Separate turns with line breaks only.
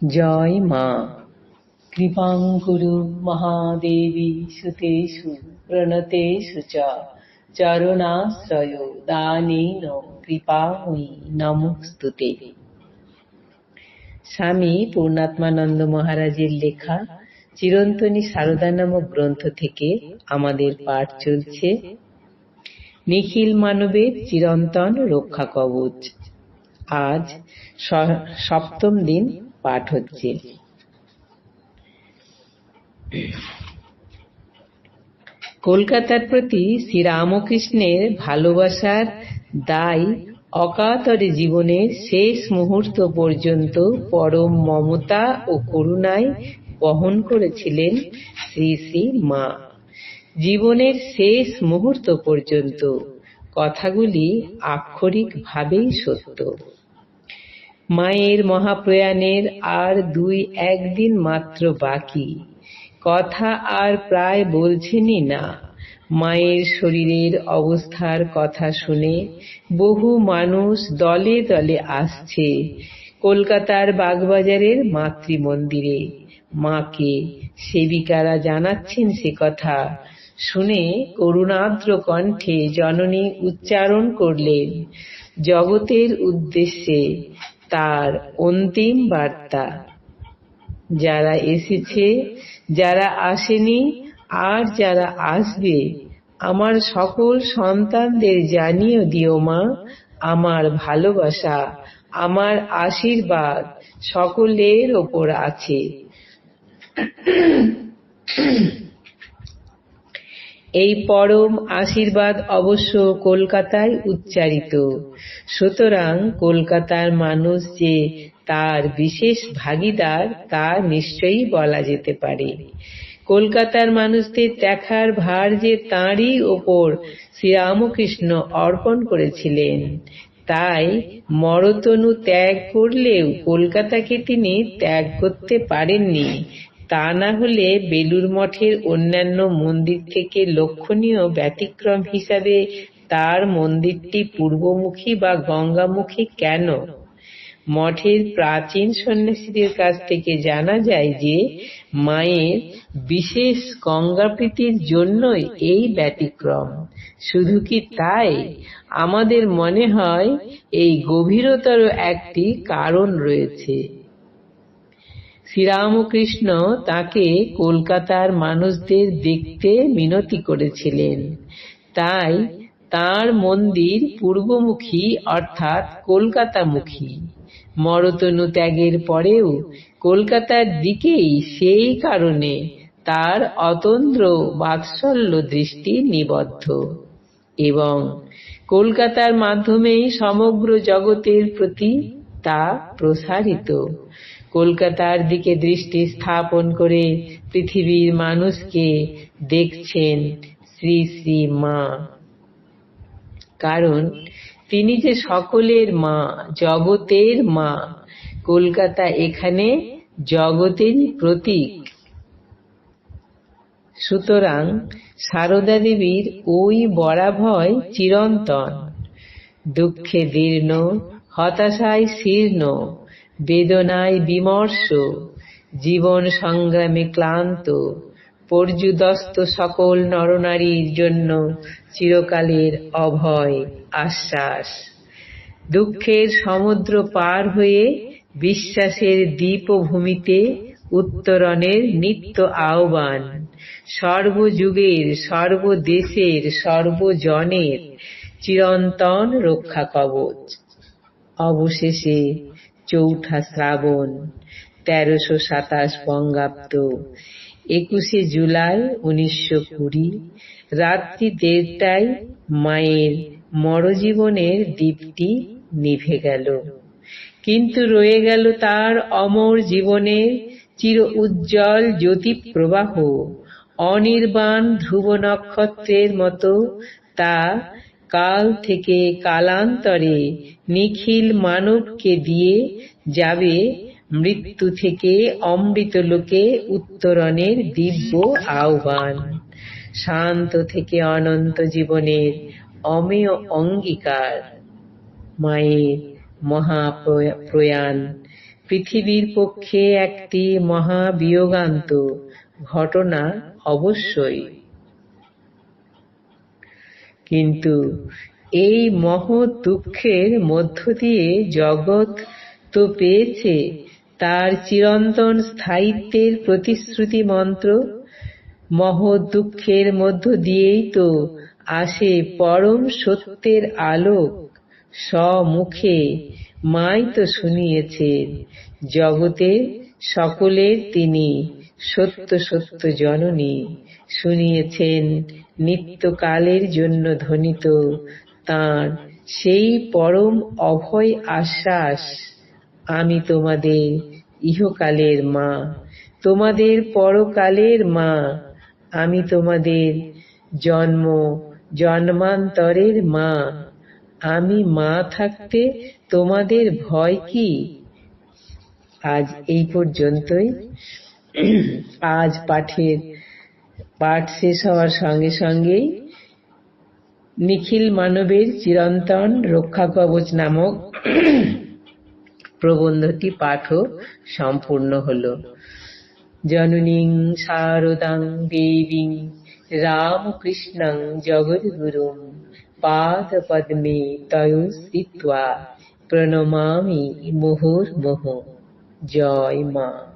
জয় মা। কৃপাং কুরু মহাদেবী, সুতেষু প্রণতেষু চ। চরণাশ্রয় দানেন কৃপাময়ী নমস্তুতে। স্বামী পূর্ণাত্মানন্দ মহারাজের লেখা চিরন্তনী সারদা নামক গ্রন্থ থেকে আমাদের পাঠ চলছে, নিখিল মানবের চিরন্তন রক্ষা কবচ। আজ সপ্তম দিন পাঠ হচ্ছে। কলকাতার প্রতি শ্রীরামকৃষ্ণের ভালোবাসার দায় অকাতরে জীবনের শেষ মুহূর্ত পর্যন্ত পরম মমতা ও করুণায় বহন করেছিলেন শ্রী শ্রী মা। জীবনের শেষ মুহূর্ত পর্যন্ত কথাগুলি আক্ষরিকভাবেই সত্য। মায়ের মহাপ্রয়াণের আর দুই একদিন মাত্র বাকি। কথা আর প্রায় বলছেনই না। মায়ের শরীরের অবস্থার কথা শুনে বহু মানুষ দলে দলে আসছে কলকাতার বাগবাজারের মাতৃমন্দিরে। মাকে সেবিকারা জানাচ্ছেন সে কথা। শুনে করুণাদ্র কণ্ঠে জননী উচ্চারণ করলেন, জগতের উদ্দেশ্যে তার অন্তিম বার্তা। যারা এসেছে, যারা আসেনি, আর যারা আসবে, আমার সকল সন্তানদের জানিয়ে দিও মা, আমার ভালোবাসা, আমার আশীর্বাদ সকলের ওপর আছে। এই পরম আশীর্বাদ অবশ্য কলকাতায় উচ্চারিত। সুতরাং কলকাতার মানুষ যে তার বিশেষ ভাগিদার, তা নিশ্চয়ই বলা যেতে পারে। কলকাতার মানুষদের দেখার ভার যে তাঁরই ওপর শ্রীরামকৃষ্ণ অর্পণ করেছিলেন, তাই মরতনু ত্যাগ করলেও কলকাতাকে তিনি ত্যাগ করতে পারেননি। তা না হলে বেলুর মঠের অন্যান্য মন্দির থেকে লক্ষণীয় ব্যতিক্রম হিসাবে তার মন্দিরটি পূর্বমুখী বা গঙ্গামুখী কেন? মঠের প্রাচীন সন্ন্যাসীদের কাছ থেকে জানা যায় যে, মায়ের বিশেষ গঙ্গাপ্রীতির জন্যই এই ব্যতিক্রম। শুধু কি তাই? আমাদের মনে হয় এই গভীরতর একটি কারণ রয়েছে। শ্রীরামকৃষ্ণ তাকে কলকাতার মানুষদের দেখতে মিনতি করেছিলেন। তাই তার মন্দির পূর্বমুখী অর্থাৎ কলকাতামুখী। মরতনু ত্যাগের পরেও কলকাতার দিকেই সেই কারণে তার অতন্দ্র বাৎসল্য দৃষ্টি নিবদ্ধ এবং কলকাতার মাধ্যমেই সমগ্র জগতের প্রতি তা প্রসারিত। কলকাতার দিকে দৃষ্টি স্থাপন করে পৃথিবীর মানুষকে দেখছেন শ্রী শ্রী মা। কারণ তিনি যে সকলের মা, জগতের মা, কলকাতা এখানে জগতের প্রতীক। সুতরাং সারদা দেবীর ওই বরাভয় চিরন্তন, দুঃখে দীর্ণ, হতাশায় শীর্ণ বেদনায় বিমর্ষ, জীবন সংগ্রামে ক্লান্ত, পর্যুদস্ত সকল নরনারীর জন্য চিরকালের অভয় আশ্বাস। দুঃখের সমুদ্র পার হয়ে বিশ্বাসের দ্বীপভূমিতে উত্তরণের নিত্য আহ্বান। সর্বযুগের, সর্বদেশের, সর্বজনের চিরন্তন রক্ষা কবচ অবশেষে চৌঠা শ্রাবণ, তেরোশো সাতাশ বঙ্গাব্দ, একুশে জুলাই উনিশশো কুড়ি, রাত্রি দেড়টায় মায়ের মরজীবনের দ্বীপটি নিভে গেল। কিন্তু রয়ে গেল তার অমর জীবনের চির উজ্জ্বল জ্যোতি প্রবাহ অনির্বাণ ধ্রুব নক্ষত্রের মতো তা কাল থেকে কালান্তরে নিখিল মানবকে দিয়ে যাবে মৃত্যু থেকে অমৃত লোকে উত্তরণের দিব্য আহ্বান। শান্ত থেকে অনন্ত জীবনের অমেয় অঙ্গীকার। মায়ের মহাপ্রয়াণ। পৃথিবীর পক্ষে একটি মহাবিয়োগান্ত ঘটনা অবশ্যই। কিন্তু এই মহৎ দুঃখের মধ্য দিয়ে জগৎ তো পেয়েছে তার চিরন্তন স্থায়িত্বের প্রতিশ্রুতি মন্ত্র। মহৎ দুঃখের মধ্য দিয়েই তো আসে পরম সত্যের আলোক। স্বমুখে মাই তো শুনিয়েছেন জগতের সকলের তিনি। সত্য সত্য জননী শুনিয়েছেন, নিত্যকালের জন্য ধ্বনিত তাঁর সেই পরম অভয় আশ্বাস, আমি তোমাদের ইহকালের মা, তোমাদের পরকালের মা, আমি তোমাদের জন্ম, জন্মান্তরের মা, আমি মা থাকতে তোমাদের ভয় কি? আজ এই পর্যন্তই। আজ পাঠের পাঠ শেষ হওয়ার সঙ্গে সঙ্গেই নিখিল মানবের চিরন্তন রক্ষা কবচ নামক প্রবন্ধটি পাঠও সম্পূর্ণ হল। জননীং শারদাং দেবীং রামকৃষ্ণং জগদ্গুরুম পাদপদ্মে তয়োস্থিত্বা প্রণমামি মুহুর্মুহু। জয় মা।